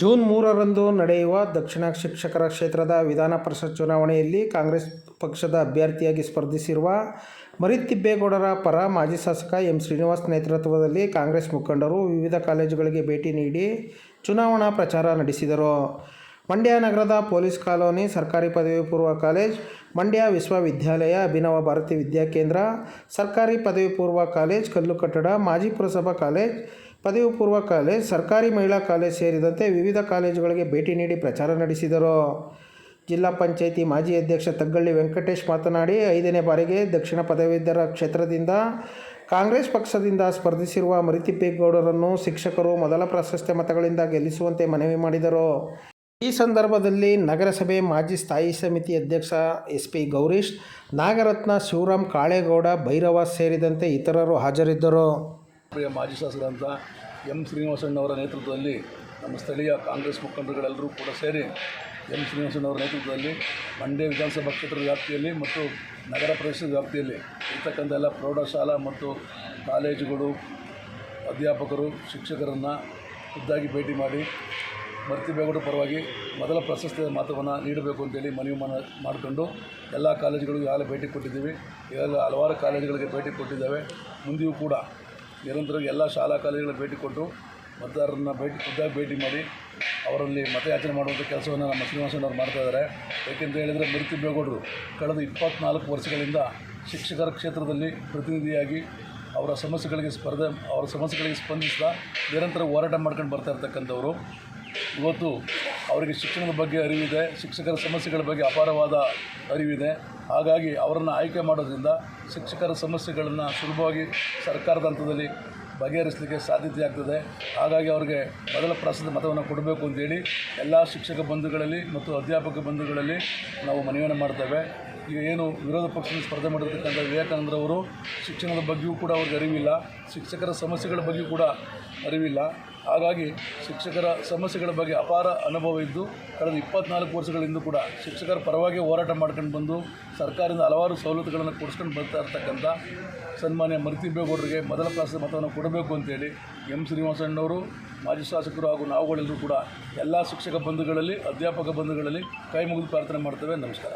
June ಮೂರರಂದು ನಡೆಯುವ ದಕ್ಷಿಣ ಶಿಕ್ಷಕರ ಕ್ಷೇತ್ರದ ವಿಧಾನ ಪರಿಷತ್ ಚುನಾವಣೆಯಲ್ಲಿ ಕಾಂಗ್ರೆಸ್ ಪಕ್ಷದ ಅಭ್ಯರ್ಥಿಯಾಗಿ ಸ್ಪರ್ಧಿಸಿರುವ ಮರಿತಿಬ್ಬೇಗೌಡರ ಪರ ಮಾಜಿ ಶಾಸಕ ಎಂ ಶ್ರೀನಿವಾಸ್ ನೇತೃತ್ವದಲ್ಲಿ ಕಾಂಗ್ರೆಸ್ ಮುಖಂಡರು ವಿವಿಧ ಕಾಲೇಜುಗಳಿಗೆ ಭೇಟಿ ನೀಡಿ ಚುನಾವಣಾ ಪ್ರಚಾರ ನಡೆಸಿದರು. ಮಂಡ್ಯ ನಗರದ ಪೊಲೀಸ್ ಕಾಲೋನಿ ಸರ್ಕಾರಿ ಪದವಿ ಪೂರ್ವ ಕಾಲೇಜ್, ಮಂಡ್ಯ ವಿಶ್ವವಿದ್ಯಾಲಯ ಅಭಿನವ ಭಾರತಿ ವಿದ್ಯಾಕೇಂದ್ರ ಸರ್ಕಾರಿ ಪದವಿ ಪೂರ್ವ ಕಾಲೇಜ್ ಕಲ್ಲು ಕಟ್ಟಡ, ಮಾಜಿ ಪುರಸಭಾ ಕಾಲೇಜ್ ಪದವಿ ಪೂರ್ವ ಕಾಲೇಜ್ ಸರ್ಕಾರಿ ಮಹಿಳಾ ಕಾಲೇಜ್ ಸೇರಿದಂತೆ ವಿವಿಧ ಕಾಲೇಜುಗಳಿಗೆ ಭೇಟಿ ನೀಡಿ ಪ್ರಚಾರ ನಡೆಸಿದರು. ಜಿಲ್ಲಾ ಪಂಚಾಯಿತಿ ಮಾಜಿ ಅಧ್ಯಕ್ಷ ತಗ್ಗಳ್ಳಿ ವೆಂಕಟೇಶ್ ಮಾತನಾಡಿ, ಐದನೇ ಬಾರಿಗೆ ದಕ್ಷಿಣ ಪದವೀಧರ ಕ್ಷೇತ್ರದಿಂದ ಕಾಂಗ್ರೆಸ್ ಪಕ್ಷದಿಂದ ಸ್ಪರ್ಧಿಸಿರುವ ಮರಿತಿಪ್ಪೇಗೌಡರನ್ನು ಶಿಕ್ಷಕರು ಮೊದಲ ಪ್ರಾಶಸ್ತ್ಯ ಮತಗಳಿಂದ ಗೆಲ್ಲಿಸುವಂತೆ ಮನವಿ ಮಾಡಿದರು. ಈ ಸಂದರ್ಭದಲ್ಲಿ ನಗರಸಭೆ ಮಾಜಿ ಸ್ಥಾಯಿ ಸಮಿತಿ ಅಧ್ಯಕ್ಷ ಎಸ್ ಪಿ ಗೌರೀಶ್, ನಾಗರತ್ನ ಶಿವರಾಮ್ ಕಾಳೇಗೌಡ, ಭೈರವ ಸೇರಿದಂತೆ ಇತರರು ಹಾಜರಿದ್ದರು. ಪ್ರಿಯ ಮಾಜಿ ಶಾಸಕರಂತ ಎಂ ಶ್ರೀನಿವಾಸಣ್ಣವರ ನೇತೃತ್ವದಲ್ಲಿ ನಮ್ಮ ಸ್ಥಳೀಯ ಕಾಂಗ್ರೆಸ್ ಮುಖಂಡರುಗಳೆಲ್ಲರೂ ಕೂಡ ಸೇರಿ ಎಂ ಶ್ರೀನಿವಾಸಣ್ಣವರ ನೇತೃತ್ವದಲ್ಲಿ ಮಂಡ್ಯ ವಿಧಾನಸಭಾ ಕ್ಷೇತ್ರದ ವ್ಯಾಪ್ತಿಯಲ್ಲಿ ಮತ್ತು ನಗರ ಪ್ರದೇಶದ ವ್ಯಾಪ್ತಿಯಲ್ಲಿ ಇರ್ತಕ್ಕಂಥ ಎಲ್ಲ ಪ್ರೌಢಶಾಲಾ ಮತ್ತು ಕಾಲೇಜುಗಳು ಅಧ್ಯಾಪಕರು, ಶಿಕ್ಷಕರನ್ನು ಖುದ್ದಾಗಿ ಭೇಟಿ ಮಾಡಿ ಮರ್ತಿಬೇಗೌಡ ಪರವಾಗಿ ಮೊದಲ ಪ್ರಶಸ್ತಿಯ ಮಾತವನ್ನು ನೀಡಬೇಕು ಅಂತೇಳಿ ಮನವಿ ಮನ, ಮಾಡಿಕೊಂಡು ಎಲ್ಲ ಕಾಲೇಜುಗಳಿಗೂ ಈಗಾಗಲೇ ಭೇಟಿ ಕೊಟ್ಟಿದ್ದೀವಿ. ಈಗಾಗಲೇ ಹಲವಾರು ಕಾಲೇಜುಗಳಿಗೆ ಭೇಟಿ ಕೊಟ್ಟಿದ್ದೇವೆ. ಮುಂದೆಯೂ ಕೂಡ ನಿರಂತರವಾಗಿ ಎಲ್ಲ ಶಾಲಾ ಕಾಲೇಜುಗಳ ಭೇಟಿ ಕೊಟ್ಟು ಮತದಾರರನ್ನು ಭೇಟಿ ಖುದ್ದಾಗಿ ಭೇಟಿ ಮಾಡಿ ಅವರಲ್ಲಿ ಮತಯಾಚನೆ ಮಾಡುವಂಥ ಕೆಲಸವನ್ನು ನಮ್ಮ ಶ್ರೀನಿವಾಸನವರು ಮಾಡ್ತಾ ಇದ್ದಾರೆ. ಏಕೆಂತ ಹೇಳಿದರೆ ಬೇಗೌಡರು. ಕಳೆದ ಇಪ್ಪತ್ನಾಲ್ಕು ವರ್ಷಗಳಿಂದ ಶಿಕ್ಷಕರ ಕ್ಷೇತ್ರದಲ್ಲಿ ಪ್ರತಿನಿಧಿಯಾಗಿ ಅವರ ಸಮಸ್ಯೆಗಳಿಗೆ ಸ್ಪರ್ಧೆ, ಅವರ ಸಮಸ್ಯೆಗಳಿಗೆ ಸ್ಪಂದಿಸ್ತಾ ನಿರಂತರ ಹೋರಾಟ ಮಾಡ್ಕೊಂಡು ಬರ್ತಾ ಇರ್ತಕ್ಕಂಥವ್ರು. ಇವತ್ತು ಅವರಿಗೆ ಶಿಕ್ಷಣದ ಬಗ್ಗೆ ಅರಿವಿದೆ, ಶಿಕ್ಷಕರ ಸಮಸ್ಯೆಗಳ ಬಗ್ಗೆ ಅಪಾರವಾದ ಅರಿವಿದೆ. ಹಾಗಾಗಿ ಅವರನ್ನು ಆಯ್ಕೆ ಮಾಡೋದ್ರಿಂದ ಶಿಕ್ಷಕರ ಸಮಸ್ಯೆಗಳನ್ನು ಸುಲಭವಾಗಿ ಸರ್ಕಾರದ ಹಂತದಲ್ಲಿ ಬಗೆಹರಿಸಲಿಕ್ಕೆ ಸಾಧ್ಯತೆ ಆಗ್ತದೆ ಹಾಗಾಗಿ ಅವರಿಗೆ ಮೊದಲ ಪ್ರಸದ ಮತವನ್ನು ಕೊಡಬೇಕು ಅಂತೇಳಿ ಎಲ್ಲ ಶಿಕ್ಷಕ ಬಂಧುಗಳಲ್ಲಿ ಮತ್ತು ಅಧ್ಯಾಪಕ ಬಂಧುಗಳಲ್ಲಿ ನಾವು ಮನವಿಯನ್ನು ಮಾಡ್ತೇವೆ. ಈಗ ಏನು ವಿರೋಧ ಪಕ್ಷದಿಂದ ಸ್ಪರ್ಧೆ ಮಾಡಿರ್ತಕ್ಕಂಥ ವಿವೇಕಾನಂದರವರು ಶಿಕ್ಷಣದ ಬಗ್ಗೆಯೂ ಕೂಡ ಅವ್ರಿಗೆ ಅರಿವಿಲ್ಲ, ಶಿಕ್ಷಕರ ಸಮಸ್ಯೆಗಳ ಬಗ್ಗೆಯೂ ಕೂಡ ಅರಿವಿಲ್ಲ. ಹಾಗಾಗಿ ಶಿಕ್ಷಕರ ಸಮಸ್ಯೆಗಳ ಬಗ್ಗೆ ಅಪಾರ ಅನುಭವ ಇದ್ದು, ಕಳೆದ ಇಪ್ಪತ್ನಾಲ್ಕು ವರ್ಷಗಳಿಂದ ಕೂಡ ಶಿಕ್ಷಕರ ಪರವಾಗಿ ಹೋರಾಟ ಮಾಡ್ಕೊಂಡು ಬಂದು, ಸರ್ಕಾರದಿಂದ ಹಲವಾರು ಸವಲತ್ತುಗಳನ್ನು ಕೊಡಿಸ್ಕೊಂಡು ಬರ್ತಾ ಇರ್ತಕ್ಕಂಥ ಸನ್ಮಾನ್ಯ ಮರ್ತಿಬೇಗೌಡರಿಗೆ ಮೊದಲ ಕ್ಲಾಸ್ ಮತವನ್ನು ಕೊಡಬೇಕು ಅಂತೇಳಿ ಎಂ ಶ್ರೀನಿವಾಸಣ್ಣವರು, ಮಾಜಿ ಶಾಸಕರು ಹಾಗೂ ನಾವುಗಳೆಲ್ಲರೂ ಕೂಡ ಎಲ್ಲ ಶಿಕ್ಷಕ ಬಂಧುಗಳಲ್ಲಿ, ಅಧ್ಯಾಪಕ ಬಂಧುಗಳಲ್ಲಿ ಕೈ ಮುಗಿದು ಪ್ರಾರ್ಥನೆ ಮಾಡ್ತೇವೆ. ನಮಸ್ಕಾರ.